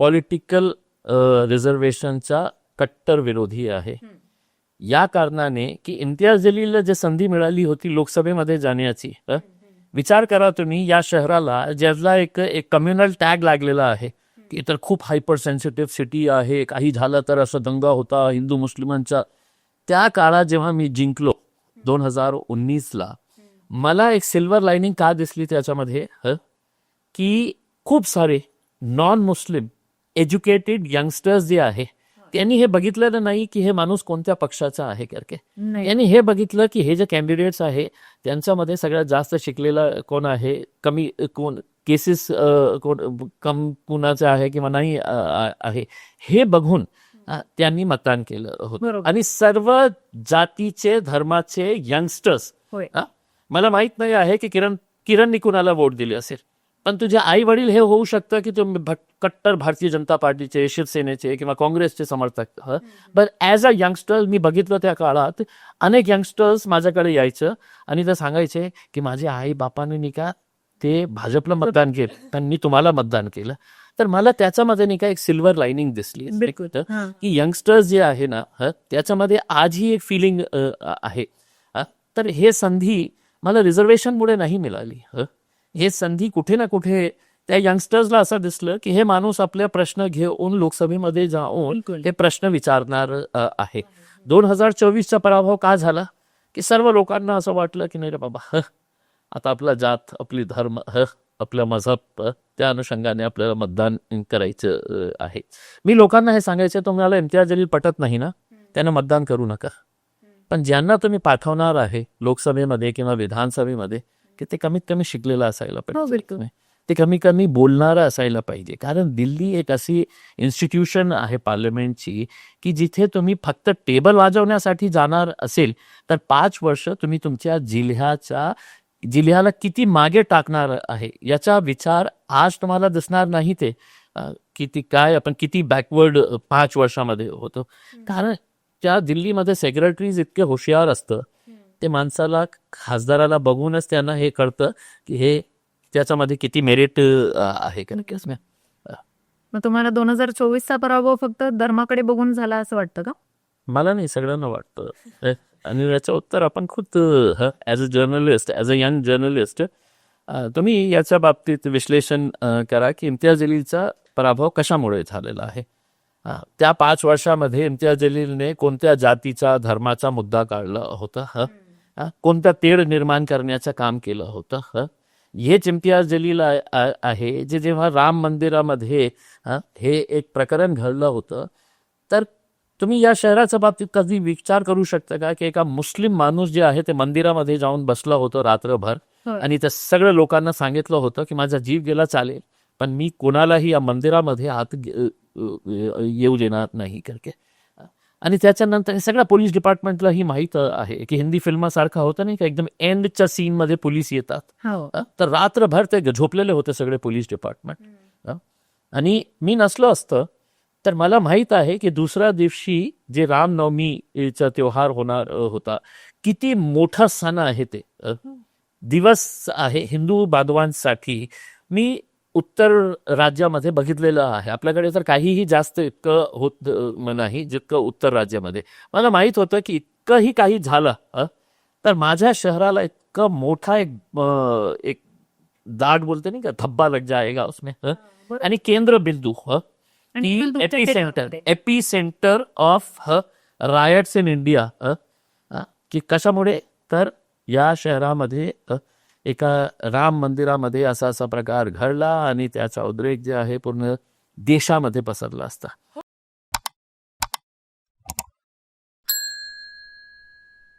Political रिझर्वेशनचा कट्टर विरोधी आहे. या कारणाने की इम्तियाज जलीलला जे संधी मिळाली होती लोकसभेमध्ये जाण्याची विचार करा तुम्ही या शहराला ज्याला एक एक कम्युनल टॅग लागलेला आहे की तर खूप हायपर सेन्सिटिव्ह सिटी आहे काही झालं तर असं दंगा होता हिंदू मुस्लिमांचा. त्या काळात जेव्हा मी जिंकलो दोन हजार उन्नीसला मला एक सिल्वर लाईनिंग का दिसली त्याच्यामध्ये? की खूप सारे नॉन मुस्लिम एज्युकेटेड यंगस्टर्स जे आहे त्यांनी हे बघितलेलं नाही की हे माणूस कोणत्या पक्षाचा आहे करके. नाही. यांनी हे बघितलं की हे जे कॅन्डिडेट्स आहे त्यांच्यामध्ये सगळ्यात जास्त शिकलेला कोण आहे कमी कोण केसेस कोण कम कुणाचे आहे किंवा नाही आहे हे बघून त्यांनी मतदान केलं होतं. आणि सर्व जातीचे धर्माचे यंगस्टर्स मला माहीत नाही आहे की किरण किरणनी कुणाला वोट दिली असेल. पण तुझे आई वडील हे होऊ शकतं की तुम्ही भट- कट्टर भारतीय जनता पार्टीचे शिवसेनेचे किंवा काँग्रेसचे समर्थक पण ॲज अ यंगस्टर मी बघितलं त्या काळात अनेक यंगस्टर्स माझ्याकडे यायचं आणि ते सांगायचे की माझे आई बापाने का ते भाजपला मतदान केलं त्यांनी तुम्हाला मतदान केलं. तर मला त्याच्यामध्ये नाही का एक सिल्वर लाईनिंग दिसली. की यंगस्टर्स जे आहे ना त्याच्यामध्ये आजही एक फिलिंग आहे तर हे संधी मला रिझर्वेशनमुळे नाही मिळाली ह. हे संधी कुठे ना कुठे त्या यंगस्टर्सला असं दिसलं की हे माणूस आपले प्रश्न घेऊन लोकसभेमध्ये जाऊन. ते प्रश्न विचारणार आहे दोन हजार चोवीसचा पराभव का झाला की सर्व लोकांना असं वाटलं की नाही रे बाबा ह, आता आपला जात आपली धर्म ह, आपला मजहब त्या अनुषंगाने आपल्याला मतदान करायचं आहे मी लोकांना हे सांगायचं तुम्हाला इम्तियाज जलील पटत नाही ना त्यानं मतदान करू नका पण ज्यांना तुम्ही पाठवणार आहे लोकसभेमध्ये किंवा विधानसभेमध्ये की ते कमीत कमी शिकलेलं असायला हो पाहिजे. बिलकुल. ते कमी कमी बोलणारं असायला पाहिजे. कारण दिल्ली एक अशी इन्स्टिट्यूशन आहे पार्लमेंटची की जिथे तुम्ही फक्त टेबल वाजवण्यासाठी जाणार असेल तर पाच वर्ष तुम्ही तुमच्या जिल्ह्याच्या जिल्ह्याला किती मागे टाकणार आहे याचा विचार आज तुम्हाला दिसणार नाही ते. किती काय आपण किती बॅकवर्ड पाच वर्षामध्ये होतो. कारण त्या दिल्लीमध्ये सेक्रेटरीज इतके हुशार असतं. ते माणसाला खासदाराला बघूनच त्यांना हे कळतं की हे त्याच्यामध्ये किती मेरिट आहे की असं? मग तुम्हाला दोन हजार चोवीसचा पराभव फक्त धर्माकडे बघून झाला असं वाटतं का? मला नाही सगळ्यांना वाटतं. आणि याचं उत्तर आपण खुद as a journalist as a young journalist तुम्ही याच्या बाबतीत विश्लेषण करा की इम्तियाज जलीलचा पराभव कशामुळे झालेला आहे? त्या पाच वर्षामध्ये इम्तियाज जलीलने कोणत्या जातीचा धर्माचा मुद्दा काढला होता अ, कोणत्या तेढ निर्माण करण्याचं काम केलं होतं ह? हेच इम्तियाज जलील आहे जे जेव्हा राम मंदिरामध्ये हे? एक प्रकरण घडलं होतं. तर तुम्ही या शहराच्या बाबतीत कधी विचार करू शकता का की एका मुस्लिम माणूस जे आहे ते मंदिरामध्ये जाऊन बसला होतो रात्रभर. आणि त्या सगळ्या लोकांना सांगितलं होतं की माझा जीव गेला चालेल पण मी कोणालाही या मंदिरामध्ये आत येऊ देणार नाही करके. आणि त्याच्यानंतर हे सगळ्या पोलीस डिपार्टमेंटला ही माहीत आहे की हिंदी फिल्मासारखा होतं नाही का? एकदम एंडच्या सीनमध्ये पोलीस येतात. हो. तर रात्रभर ते झोपलेले होते सगळे पोलीस डिपार्टमेंट आणि मी नसलो असतं तर मला माहीत आहे की दुसऱ्या दिवशी जे रामनवमीचा त्योहार होणार होता किती मोठा सण आहे ते. दिवस आहे हिंदू बांधवांसाठी. मी उत्तर राज्यामध्ये बघितलेलं आहे आपल्याकडे तर काहीही जास्त इतकं होत नाही जितकं उत्तर राज्यामध्ये मला माहीत होतं की इतकंही काही झालं तर माझ्या शहराला इतकं मोठा एक एक दाग बोलते नाही का धब्बा लग जाएगा उसमें. आणि केंद्र बिंदू ह epicentre. Epicentre of riots in India? की कशामुळे तर या शहरामध्ये एका राम मंदिरामध्ये असा असा प्रकार घडला आणि त्याचा उद्रेक जे आहे पूर्ण देशामध्ये पसरला असता.